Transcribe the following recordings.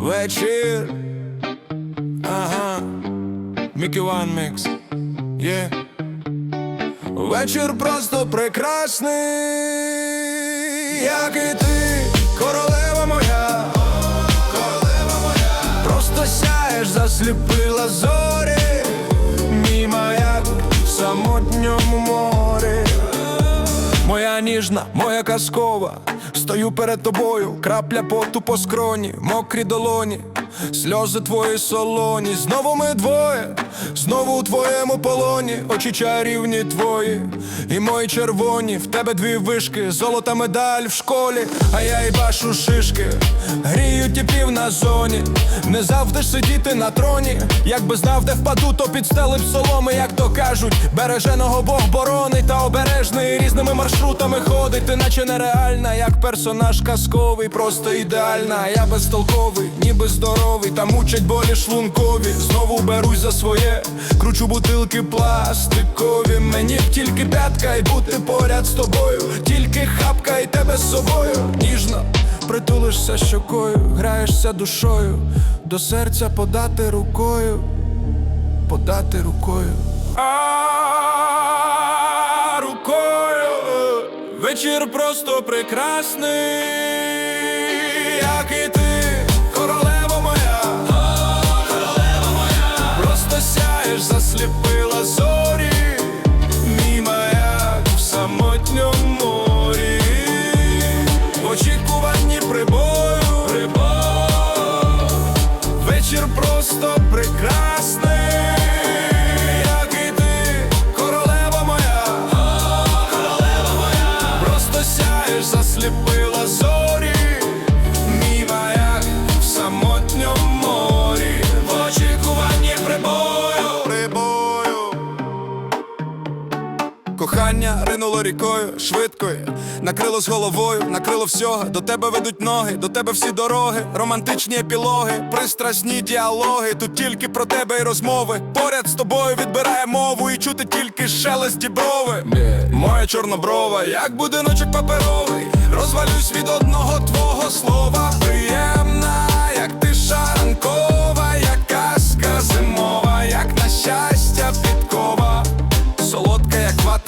вечір. Ага, Мікі Ван Мікс. Є. Вечір просто прекрасний, як і ти, королева моя, королева моя, просто сяєш, засліпила зорі, мій маяк в самотньому морі. Моя ніжна, моя казкова, стою перед тобою, крапля поту по скроні, мокрі долоні, сльози твої солоні, знову ми двоє, знову у твоєму полоні, очі чарівні твої, і мої червоні, в тебе дві вишки, золота медаль в школі, а я і башу шишки, грію тіпів на зоні, не завжди сидіти на троні, якби знав, де впаду, то підстелив соломи, як то кажуть, береженого Бог боронить та обережний різними маршрутами ходить, ти наче нереальна, як персонаж казковий, просто ідеальна. Я безтолковий, ніби здоровий, та мучать болі шлункові. Знову берусь за своє, кручу бутилки пластикові. Мені б тільки п'ятка і бути поряд з тобою, тільки хапка і тебе з собою. Ніжно притулишся щокою, граєшся душою, до серця подати рукою, подати рукою. Вечір просто прекрасний, як і ти, королева моя, королева моя, просто сяєш, засліпила зорі, мій маяк в самотньому морі, в очікуванні прибою, прибою, вечір просто прекрасний. Кохання ринуло рікою, швидкою, накрило з головою, накрило всього. До тебе ведуть ноги, до тебе всі дороги, романтичні епілоги, пристрасні діалоги. Тут тільки про тебе й розмови. Поряд з тобою відбирає мову і чути тільки шелест діброви. Моя чорноброва, як будиночок паперовий, розвалюсь від одного твого слова.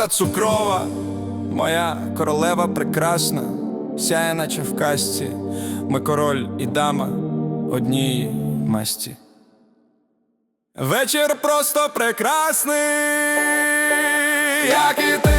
Як цукрова, моя королева прекрасна, сяє, наче в касті, ми король і дама однієї масті. Вечір просто прекрасний, як і ти,